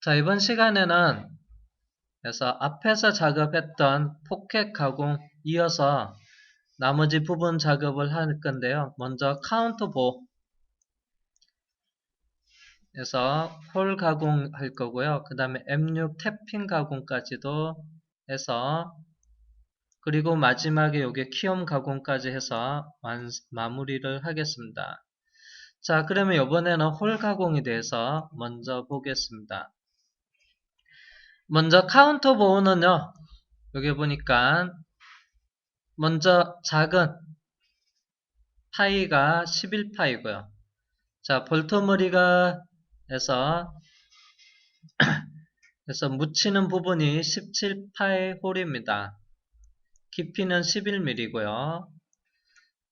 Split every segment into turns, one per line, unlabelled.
자, 이번 시간에는 그래서 앞에서 작업했던 포켓 가공 이어서 나머지 부분 작업을 할 건데요. 먼저 카운트 보 그래서 홀 가공 할 거고요. 그 다음에 M6 탭핑 가공까지도 해서 그리고 마지막에 요게 키움 가공까지 해서 완, 마무리를 하겠습니다. 자 그러면 이번에는 홀 가공에 대해서 먼저 보겠습니다. 먼저 카운터 보호는요. 여기 보니까 먼저 작은 파이가 11파이고요. 자, 볼트머리가 해서 그래서 묻히는 부분이 17파이 홀입니다. 깊이는 11mm고요.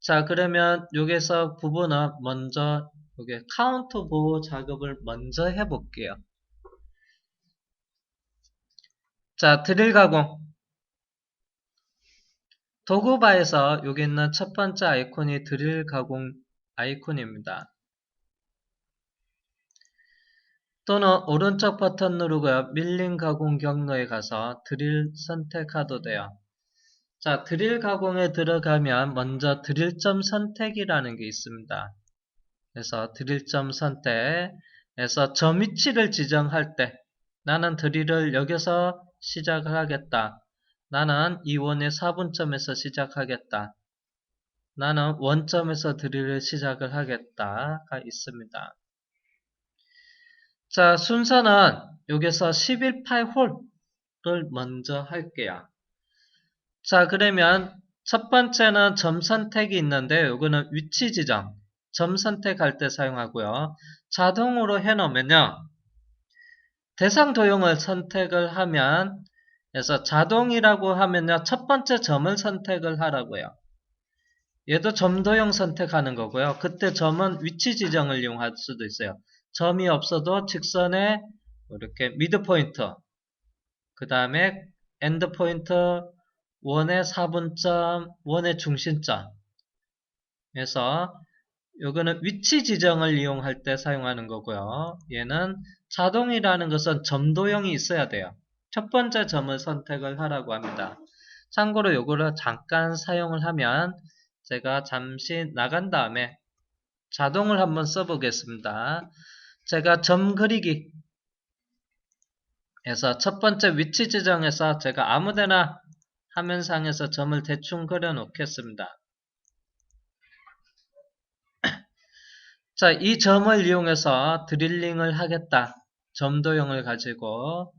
자, 그러면 여기서 부분은 먼저 여기 카운터 보호 작업을 먼저 해 볼게요. 자, 드릴 가공. 도구바에서 여기 있는 첫 번째 아이콘이 드릴 가공 아이콘입니다. 또는 오른쪽 버튼 누르고요. 밀링 가공 경로에 가서 드릴 선택하도 돼요. 자, 드릴 가공에 들어가면 먼저 드릴점 선택이라는 게 있습니다. 그래서 드릴점 선택에서 점 위치를 지정할 때 나는 드릴을 여기서 시작을 하겠다. 나는 이 원의 4분점에서 시작하겠다. 나는 원점에서 드릴을 시작을 하겠다가 있습니다. 자, 순서는 여기서 11파이 홀을 먼저 할게요. 자, 그러면 첫 번째는 점 선택이 있는데 이거는 위치 지정, 점 선택할 때 사용하고요. 자동으로 해놓으면요. 대상 도형을 선택을 하면 그래서 자동이라고 하면요. 첫 번째 점을 선택을 하라고요. 얘도 점 도형 선택하는 거고요. 그때 점은 위치 지정을 이용할 수도 있어요. 점이 없어도 직선에 이렇게 미드 포인트 그 다음에 엔드 포인트 원의 4분점 원의 중심점 그래서 요거는 위치 지정을 이용할 때 사용하는 거고요. 얘는 자동이라는 것은 점도형이 있어야 돼요. 첫 번째 점을 선택을 하라고 합니다. 참고로 요거를 잠깐 사용을 하면 제가 잠시 나간 다음에 자동을 한번 써보겠습니다. 제가 점 그리기 에서 첫 번째 위치 지정에서 제가 아무데나 화면상에서 점을 대충 그려 놓겠습니다. 자, 이 점을 이용해서 드릴링을 하겠다. 점도형을 가지고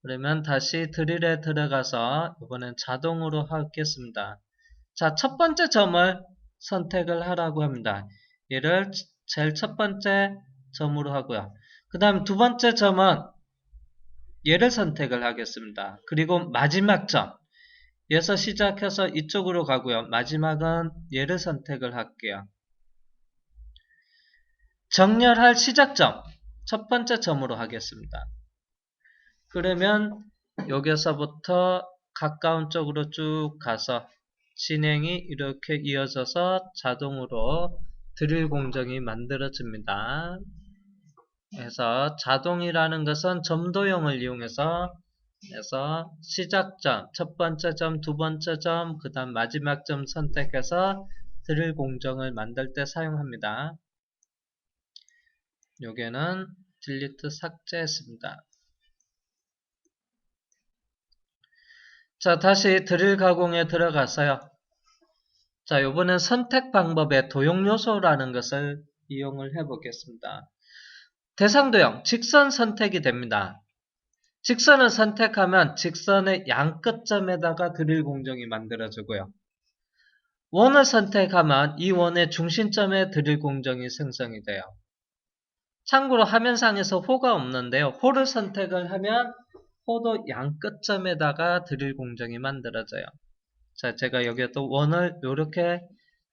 그러면 다시 드릴에 들어가서 이번엔 자동으로 하겠습니다. 자, 첫 번째 점을 선택을 하라고 합니다. 얘를 제일 첫 번째 점으로 하고요. 그 다음 두 번째 점은 얘를 선택을 하겠습니다. 그리고 마지막 점 얘에서 시작해서 이쪽으로 가고요. 마지막은 얘를 선택을 할게요. 정렬할 시작점 첫 번째 점으로 하겠습니다. 그러면 여기서부터 가까운 쪽으로 쭉 가서 진행이 이렇게 이어져서 자동으로 드릴 공정이 만들어집니다. 그래서 자동이라는 것은 점도형을 이용해서 그래서 시작점, 첫 번째 점, 두 번째 점, 그 다음 마지막 점 선택해서 드릴 공정을 만들 때 사용합니다. 여기는 딜리트 삭제했습니다. 자, 다시 드릴 가공에 들어가서요. 자, 요번엔 선택 방법에 도용 요소라는 것을 이용을 해 보겠습니다. 대상 도형, 직선 선택이 됩니다. 직선을 선택하면 직선의 양 끝점에다가 드릴 공정이 만들어지고요. 원을 선택하면 이 원의 중심점에 드릴 공정이 생성이 돼요. 참고로 화면상에서 호가 없는데요. 호를 선택을 하면 호도 양 끝점에다가 드릴 공정이 만들어져요. 자, 제가 여기에 또 원을 이렇게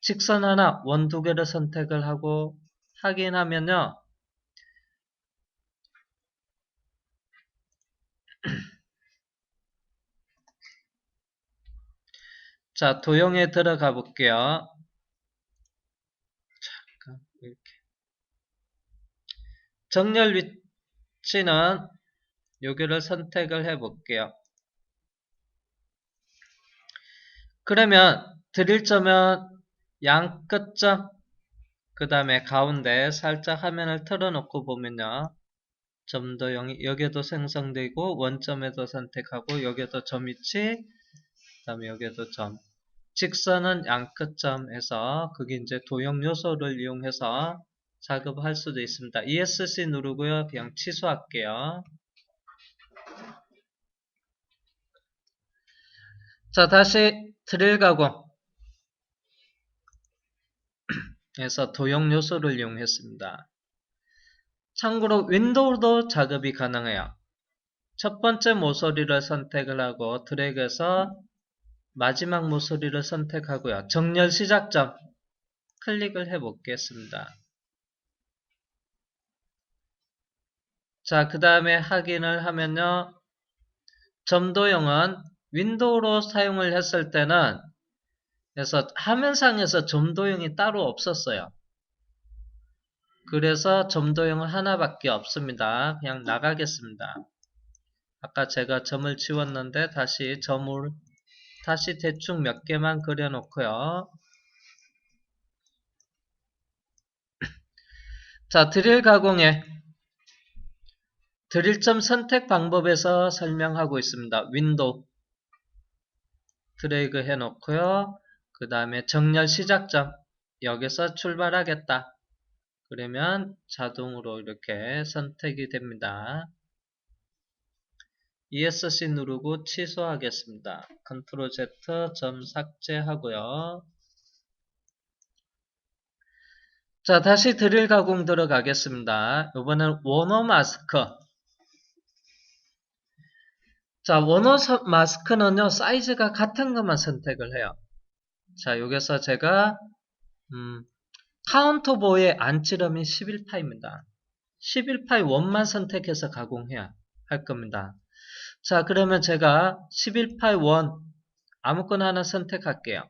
직선 하나, 원 두 개를 선택을 하고 확인하면요. 자, 도형에 들어가 볼게요. 잠깐, 이렇게. 정렬 위치는 여기를 선택을 해 볼게요. 그러면 드릴 점은 양 끝점 그 다음에 가운데 살짝 화면을 틀어놓고 보면요. 점도 영 여기에도 생성되고 원점에도 선택하고 여기에도 점 위치 그 다음에 여기에도 점 직선은 양끝점에서 그게 이제 도형 요소를 이용해서 작업할 수도 있습니다. ESC 누르고요. 그냥 취소할게요. 자 다시 드릴 가공 에서 도형 요소를 이용했습니다. 참고로 윈도우도 작업이 가능해요. 첫 번째 모서리를 선택을 하고 드래그해서 마지막 모서리를 선택하고요. 정렬 시작점 클릭을 해 보겠습니다. 자, 그 다음에 확인을 하면요. 점도형은 윈도우로 사용을 했을 때는 그래서 화면상에서 점도형이 따로 없었어요. 그래서 점도형은 하나밖에 없습니다. 그냥 나가겠습니다. 아까 제가 점을 지웠는데 다시 점을 다시 대충 몇 개만 그려놓고요. 자, 드릴 가공에 드릴 점 선택 방법에서 설명하고 있습니다. 윈도우 드래그 해놓고요. 그 다음에 정렬 시작점 여기서 출발하겠다. 그러면 자동으로 이렇게 선택이 됩니다. ESC 누르고 취소하겠습니다. Ctrl Z 점 삭제하고요. 자 다시 드릴 가공 들어가겠습니다. 이번엔 원어 마스크 자 원어 마스크는요 사이즈가 같은 것만 선택을 해요. 자 여기서 제가 음, 카운터보의 안치름이 11파입니다. 11파의 원만 선택해서 가공해야 할 겁니다. 자 그러면 제가 11파의 원 아무거나 하나 선택할게요.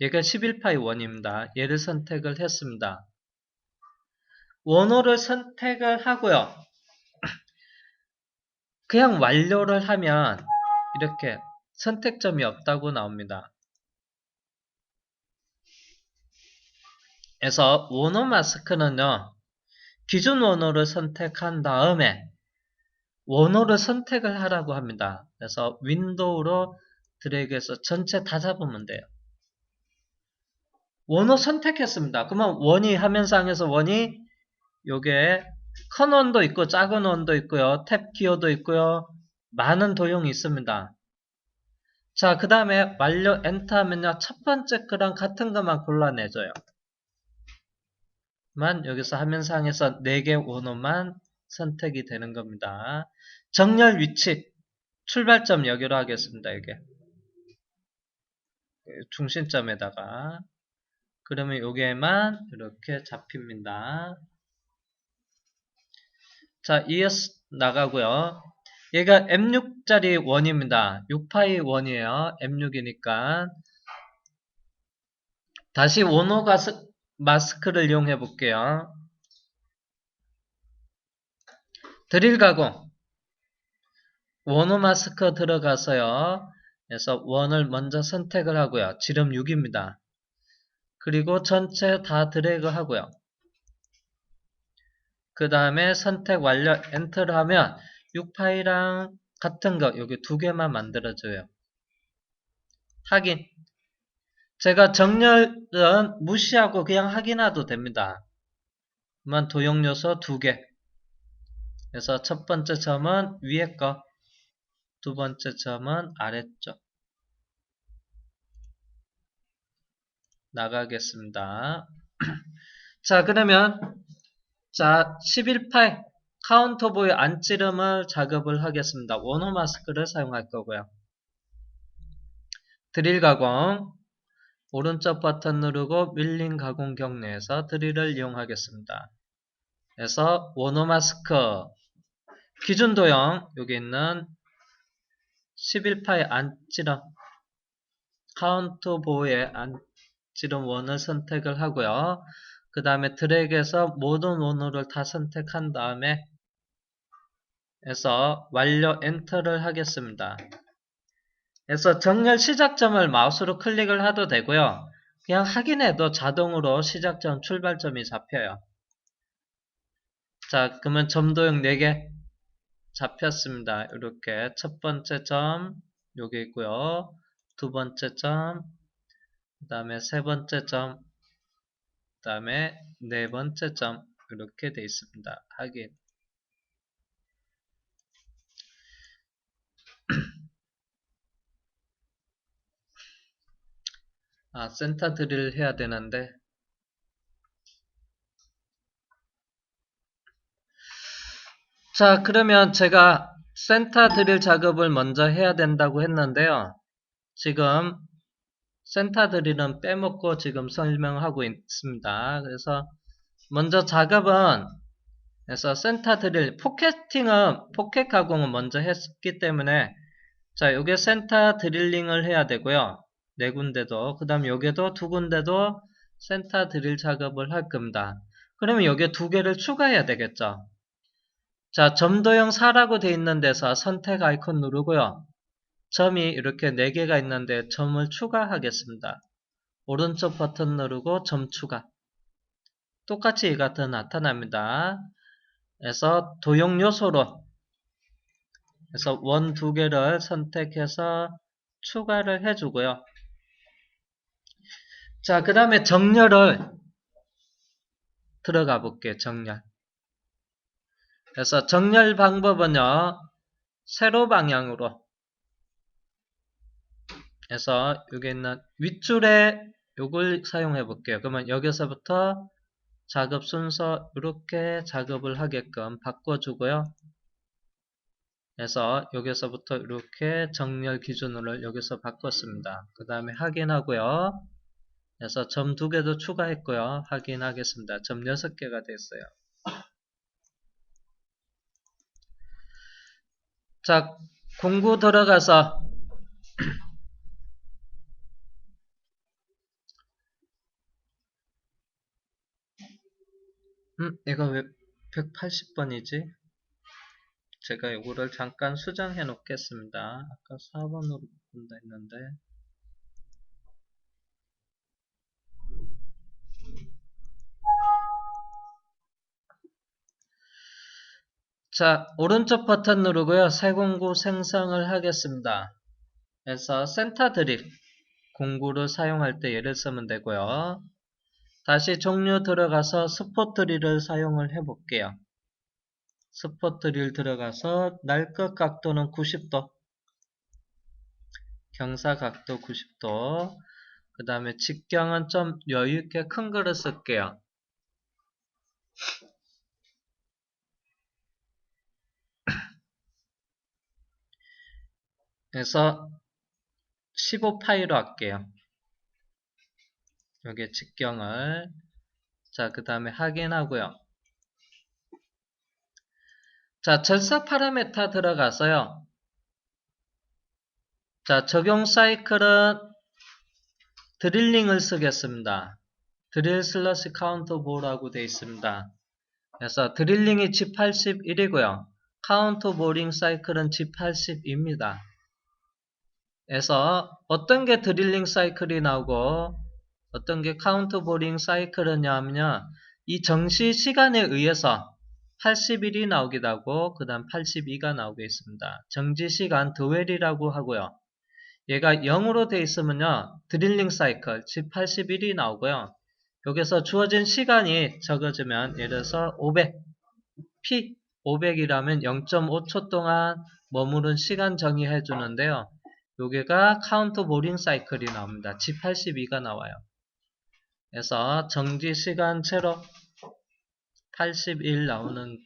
얘가 11파의 원입니다. 얘를 선택을 했습니다. 원호를 선택을 하고요. 그냥 완료를 하면 이렇게 선택점이 없다고 나옵니다. 그래서 원호 마스크는요. 기준 원호를 선택한 다음에 원호를 선택을 하라고 합니다. 그래서 윈도우로 드래그해서 전체 다 잡으면 돼요. 원호 선택했습니다. 그러면 원이 화면상에서 원이 요게 큰 원도 있고 작은 원도 있고요. 탭 기어도 있고요. 많은 도형이 있습니다. 자, 그 다음에 완료 엔터 하면요. 첫 번째 거랑 같은 것만 골라내줘요. 만 여기서 화면상에서 4개 원호만 선택이 되는 겁니다. 정렬 위치 출발점 여기로 하겠습니다. 이게 중심점에다가 그러면 여기에만 이렇게 잡힙니다. 자, ES 나가고요. 얘가 M6짜리 원입니다. 6파이 원이에요. M6이니까 다시 원호 가스, 마스크를 이용해 볼게요. 드릴 가공 원호 마스크 들어가서요. 그래서 원을 먼저 선택을 하고요. 지름 6입니다. 그리고 전체 다 드래그 하고요. 그 다음에 선택 완료 엔터를 하면 6파이랑 같은 거 여기 두 개만 만들어줘요. 확인 제가 정렬은 무시하고 그냥 확인해도 됩니다. 만 도형 요소 두 개. 그래서 첫 번째 점은 위에 거, 두 번째 점은 아래쪽. 나가겠습니다. 자, 그러면 자, 11파일 카운터보의 안찌름을 작업을 하겠습니다. 원호 마스크를 사용할 거고요. 드릴 가공 오른쪽 버튼 누르고 밀린 가공 경로에서 드릴을 이용하겠습니다. 그래서 원호 마스크 기준 도형 여기 있는 11파의 안찌름 카운트 보의 안찌름 원을 선택을 하고요. 그 다음에 드래그해서 모든 원호를 다 선택한 다음에 에서 완료 엔터를 하겠습니다. 그래서 정렬 시작점을 마우스로 클릭을 해도 되고요. 그냥 확인해도 자동으로 시작점 출발점이 잡혀요. 자 그러면 점도 형 4개 잡혔습니다. 이렇게 첫 번째 점 여기 있고요. 두 번째 점, 그 다음에 세 번째 점, 그 다음에 네 번째 점 이렇게 되어 있습니다. 확인. 아, 센터 드릴 해야 되는데 자 그러면 제가 센터 드릴 작업을 먼저 해야 된다고 했는데요. 지금 센터 드릴은 빼먹고 지금 설명하고 있습니다. 그래서 먼저 작업은 그래서 센터 드릴 포켓팅은 포켓 가공은 먼저 했기 때문에 자 요게 센터 드릴링을 해야 되고요. 네 군데도 그 다음 여기도 두 군데도 센터 드릴 작업을 할 겁니다. 그러면 여기에 두 개를 추가해야 되겠죠. 자, 점도형 4라고 되어 있는 데서 선택 아이콘 누르고요. 점이 이렇게 4개가 있는데 점을 추가하겠습니다. 오른쪽 버튼 누르고 점 추가. 똑같이 이 같은 나타납니다. 그래서 도형 요소로 그래서 원 두 개를 선택해서 추가를 해주고요. 자, 그 다음에 정렬을 들어가 볼게요. 정렬. 그래서 정렬 방법은요. 세로 방향으로 해서 여기 있는 윗줄에 요걸 사용해 볼게요. 그러면 여기서부터 작업 순서 이렇게 작업을 하게끔 바꿔주고요. 그래서 여기서부터 이렇게 정렬 기준으로 여기서 바꿨습니다. 그 다음에 확인하고요. 그래서 점 두 개도 추가했고요. 확인하겠습니다. 점 6개가 됐어요. 자, 공구 들어가서 음, 이거 왜 180번이지? 제가 이거를 잠깐 수정해 놓겠습니다. 아까 4번으로 바꾼다 했는데 자, 오른쪽 버튼 누르고요. 새 공구 생성을 하겠습니다. 그래서 센터 드립 공구를 사용할 때 예를 쓰면 되고요. 다시 종류 들어가서 스포 드릴을 사용을 해 볼게요. 스포 드릴 들어가서 날것 각도는 90도 경사 각도 90도 그 다음에 직경은 좀 여유있게 큰 거를 쓸게요. 그래서 15파이로 할게요. 여기 직경을 자 그 다음에 확인하고요. 자 절사 파라메타 들어가서요. 자 적용 사이클은 드릴링을 쓰겠습니다. 드릴 슬러시 카운터 볼라고 되어 있습니다. 그래서 드릴링이 G81이고요. 카운터 보링 사이클은 G80입니다. 그래서 어떤 게 드릴링 사이클이 나오고 어떤 게 카운터 보링 사이클이냐면요. 이 정시 시간에 의해서 81이 나오기도 하고 그 다음 82가 나오게 있습니다. 정지 시간 드웰이라고 하고요. 얘가 0으로 되어 있으면요. 드릴링 사이클 즉 81이 나오고요. 여기서 주어진 시간이 적어지면 예를 들어서 500 P 500이라면 0.5초 동안 머무른 시간 정의해 주는데요. 여기가 카운터 보링 사이클이 나옵니다. G82가 나와요. 그래서 정지 시간 채로 81 나오는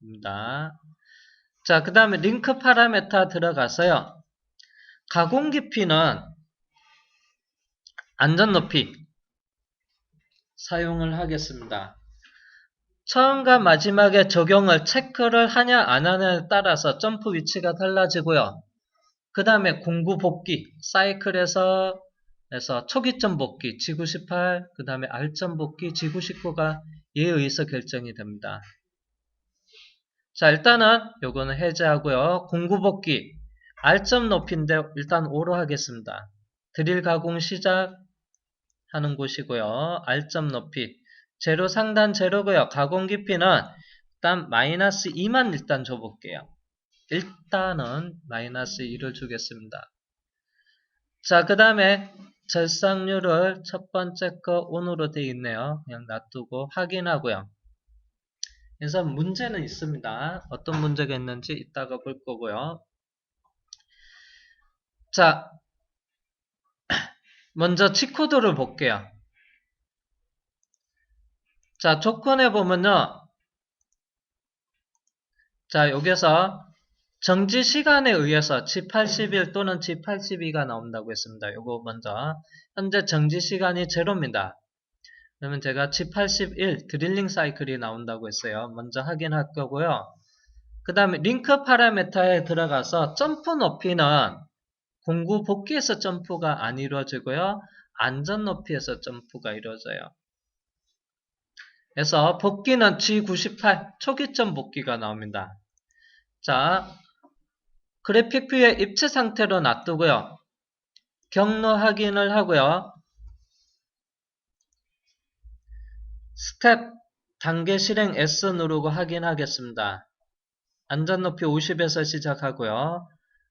겁니다. 자, 그 다음에 링크 파라메타 들어가서요. 가공 깊이는 안전 높이 사용을 하겠습니다. 처음과 마지막에 적용을 체크를 하냐 안 하냐에 따라서 점프 위치가 달라지고요. 그 다음에 공구 복귀 사이클에서 에서 초기점 복귀 G98 그 다음에 R점 복귀 G99가 이에 의해서 결정이 됩니다. 자, 일단은 요거는 해제하고요. 공구 복귀. R점 높이인데 일단 O로 하겠습니다. 드릴 가공 시작하는 곳이고요. R점 높이. 제로 상단 제로고요. 가공 깊이는 일단 마이너스 2만 일단 줘볼게요. 일단은 마이너스 2를 주겠습니다. 자, 그 다음에 절삭률을 첫 번째 거 ON으로 되어 있네요. 그냥 놔두고 확인하고요. 그래서 문제는 있습니다. 어떤 문제가 있는지 이따가 볼 거고요. 자, 먼저 G코드를 볼게요. 자, 조건에 보면요. 자, 여기서 정지 시간에 의해서 G81 또는 G82가 나온다고 했습니다. 요거 먼저. 현재 정지 시간이 제로입니다. 그러면 제가 G81 드릴링 사이클이 나온다고 했어요. 먼저 확인할 거고요. 그 다음에 링크 파라메타에 들어가서 점프 높이는 공구 복귀에서 점프가 안 이루어지고요. 안전 높이에서 점프가 이루어져요. 그래서 복귀는 G98 초기점 복귀가 나옵니다. 자, 그래픽 뷰에 입체 상태로 놔두고요. 경로 확인을 하고요. 스텝 단계 실행 S 누르고 확인하겠습니다. 안전 높이 50에서 시작하고요.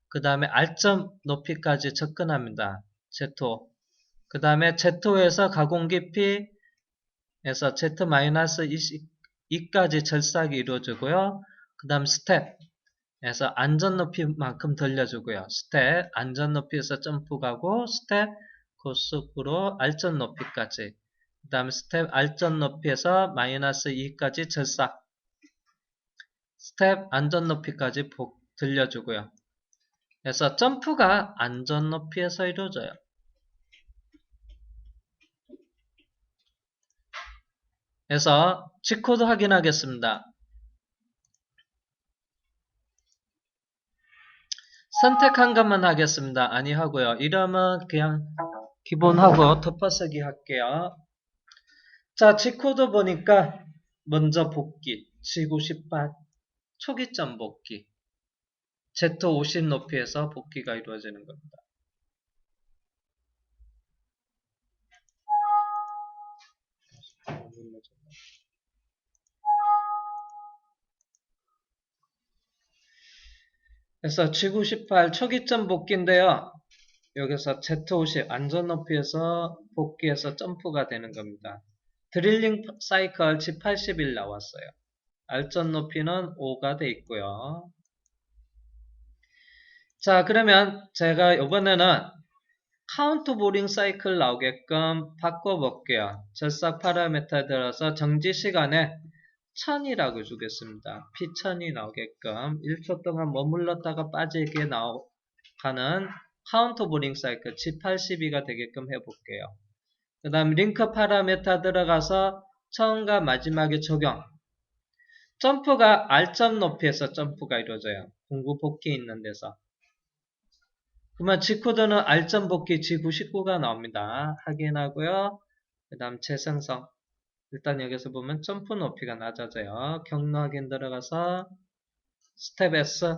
그 다음에 R점 높이까지 접근합니다. Z5. 그 다음에 Z5에서 가공 깊이에서 Z-22까지 절삭이 이루어지고요. 그 다음 스텝 에서 안전 높이만큼 돌려주고요. 스텝 안전 높이에서 점프 가고 스텝 고속으로 R점 높이까지 그 다음 스텝 R점 높이에서 마이너스 2까지 절삭 스텝 안전 높이까지 들려주고요. 그래서 점프가 안전 높이에서 이루어져요. 그래서 G코드 확인하겠습니다. 선택한 것만 하겠습니다. 아니 하고요. 이름은 그냥 기본하고 덮어쓰기 할게요. 자, G코드 보니까 먼저 복귀, G98 초기점 복귀 Z50 높이에서 복귀가 이루어지는 겁니다. 그래서 G98 초기점 복귀인데요. 여기서 Z50 안전 높이에서 복귀해서 점프가 되는 겁니다. 드릴링 사이클 G81 나왔어요. 알전 높이는 5가 돼 있고요. 자 그러면 제가 이번에는 카운트 보링 사이클 나오게끔 바꿔볼게요. 절삭 파라메타에 들어서 정지 시간에 1000이라고 주겠습니다. P1000이 나오게끔 1초 동안 머물렀다가 빠지게 나가는 카운트 보링 사이클 G82가 되게끔 해볼게요. 그 다음 링크 파라메타 들어가서 처음과 마지막에 적용 점프가 R점 높이에서 점프가 이루어져요. 공구 복귀 있는 데서 그러면 G코드는 R점 복귀 G99가 나옵니다. 확인하고요. 그 다음 재생성 일단 여기서 보면 점프 높이가 낮아져요. 경로 확인 들어가서 스텝 S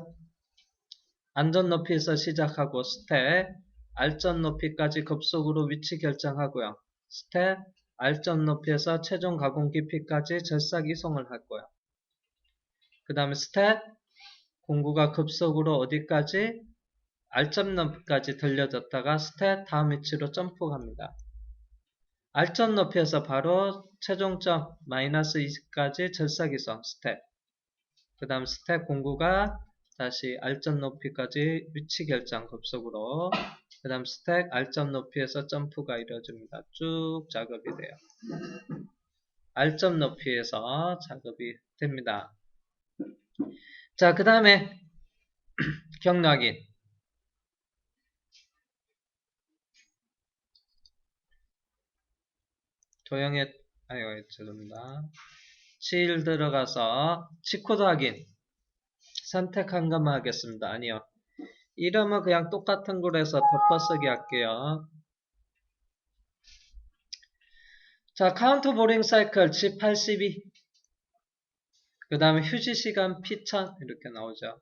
안전 높이에서 시작하고 스텝 R점 높이까지 급속으로 위치 결정하고요. 스텝 R점 높이에서 최종 가공 깊이까지 절삭 이송을 할 거예요. 그 다음에 스텝 공구가 급속으로 어디까지 R점 높이까지 들려졌다가 스텝 다음 위치로 점프합니다. R점 높이에서 바로 최종점 마이너스 20까지 절삭이성 스텝 그 다음 스텝 공구가 다시 R점 높이까지 위치 결정 급속으로 그 다음 스택 R점 높이에서 점프가 이루어집니다. 쭉 작업이 돼요. R점 높이에서 작업이 됩니다. 자, 그 다음에 경로 확인. 도형에 아유 죄송합니다. 7 들어가서 치코드 확인 선택 한 것만 하겠습니다. 아니요. 이름은 그냥 똑같은 걸 해서 덮어쓰기 할게요. 자, 카운트 보링 사이클 G82 그 다음에 휴지 시간 P1000 이렇게 나오죠.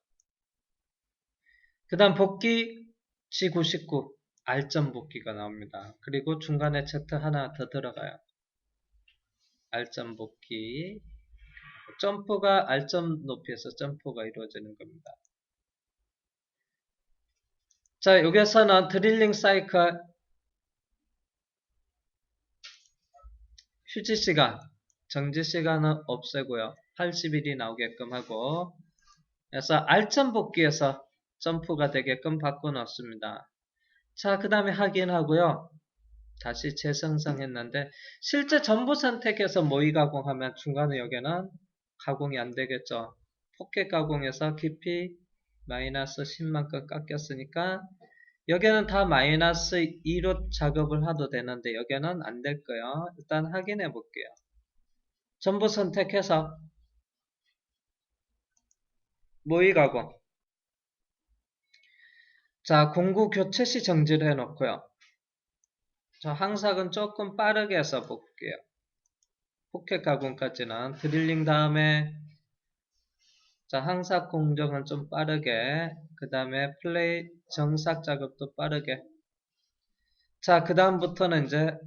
그 다음 복귀 G99 R점 복귀가 나옵니다. 그리고 중간에 Z 하나 더 들어가요. R점 복귀 점프가 R점 높이에서 점프가 이루어지는 겁니다. 자, 여기서는 드릴링 사이클 휴지 시간, 정지 시간은 없애고요. 80일이 나오게끔 하고 그래서 R점 복귀에서 점프가 되게끔 바꿔놨습니다. 자, 그 다음에 확인하고요. 다시 재생성했는데 실제 전부 선택해서 모의 가공하면 중간에 여기는 가공이 안 되겠죠. 포켓 가공에서 깊이 마이너스 10만큼 깎였으니까 여기는 다 마이너스 2로 작업을 해도 되는데 여기는 안 될 거예요. 일단 확인해 볼게요. 전부 선택해서 모의 가공 자 공구 교체 시 정지를 해 놓고요. 자 항삭은 조금 빠르게 해서 볼게요. 포켓 가공까지는 드릴링 다음에 자 항삭 공정은 좀 빠르게 그 다음에 플레이 정삭 작업도 빠르게. 자 그 다음부터는 이제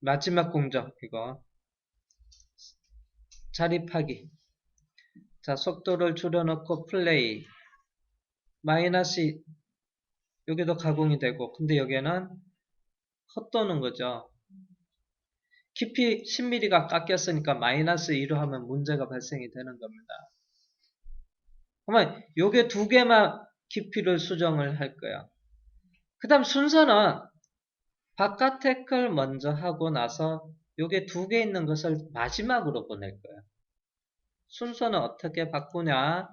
마지막 공정 이거. 자립하기. 자 속도를 줄여놓고 플레이. 마이너스 여기도 가공이 되고 근데 여기에는 헛도는 거죠. 깊이 10mm가 깎였으니까 마이너스 2로 하면 문제가 발생이 되는 겁니다. 그러면 요게 두 개만 깊이를 수정을 할 거야 그 다음 순서는 바깥의 걸 먼저 하고 나서 요게 두 개 있는 것을 마지막으로 보낼 거야 순서는 어떻게 바꾸냐?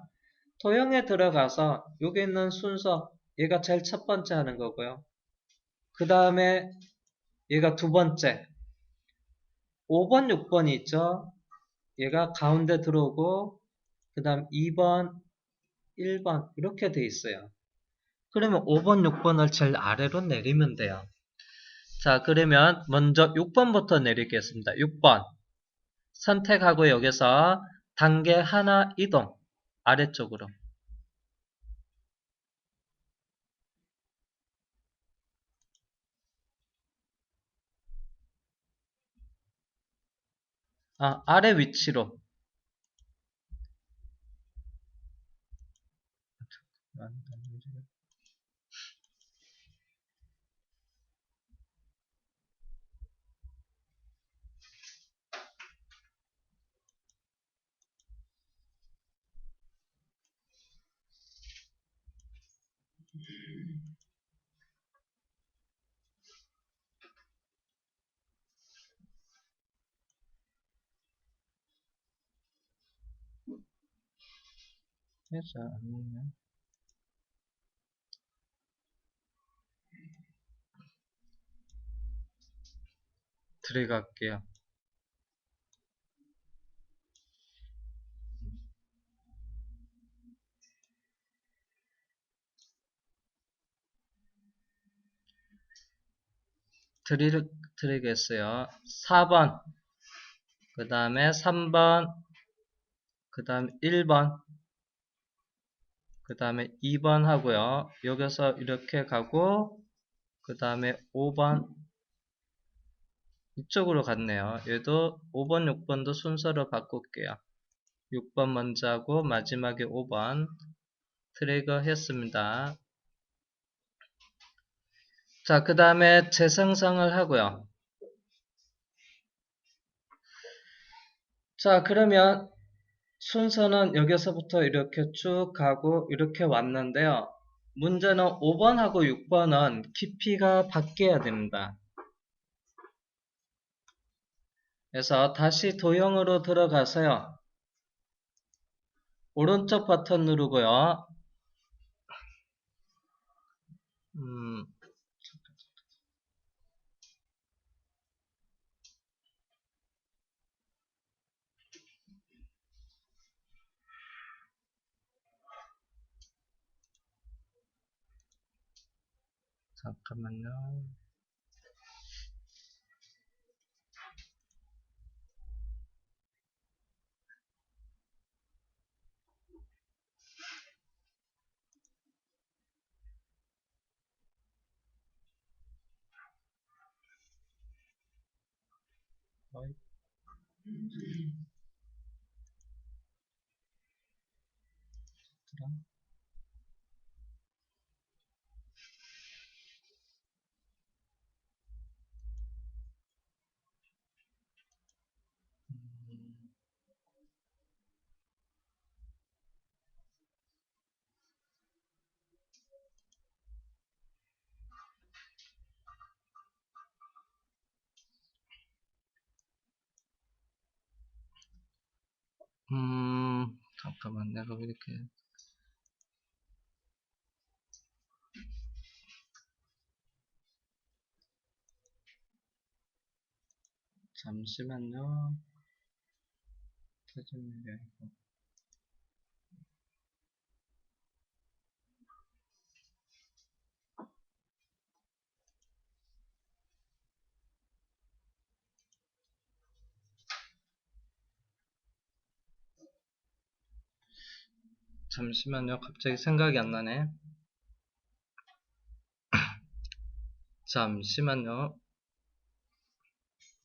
도형에 들어가서 여기 있는 순서 얘가 제일 첫 번째 하는 거고요. 그 다음에 얘가 두 번째 5번, 6번이 있죠. 얘가 가운데 들어오고 그 다음 2번, 1번 이렇게 돼 있어요. 그러면 5번, 6번을 제일 아래로 내리면 돼요. 자 그러면 먼저 6번부터 내리겠습니다. 6번 선택하고 여기서 단계 하나 이동 아래쪽으로 아, 아래 위치로 해서 아니면 들어갈게요. 드릴, 드리겠어요. 4번, 그 다음에 3번, 그 다음 1번, 그 다음에 2번 하고요. 여기서 이렇게 가고 그 다음에 5번 이쪽으로 갔네요. 얘도 5번, 6번도 순서로 바꿀게요. 6번 먼저 하고 마지막에 5번 트리거 했습니다. 자, 그 다음에 재생성을 하고요. 자, 그러면 순서는 여기서부터 이렇게 쭉 가고 이렇게 왔는데요. 문제는 5번하고 6번은 깊이가 바뀌어야 됩니다. 그래서 다시 도형으로 들어가서요. 오른쪽 버튼 누르고요. 음, thật cho mình nó thôi. 음, 잠깐만, 내가 왜 이렇게. 잠시만요. 표준일이 아니고. 잠시만요. 갑자기 생각이 안 나네. 잠시만요.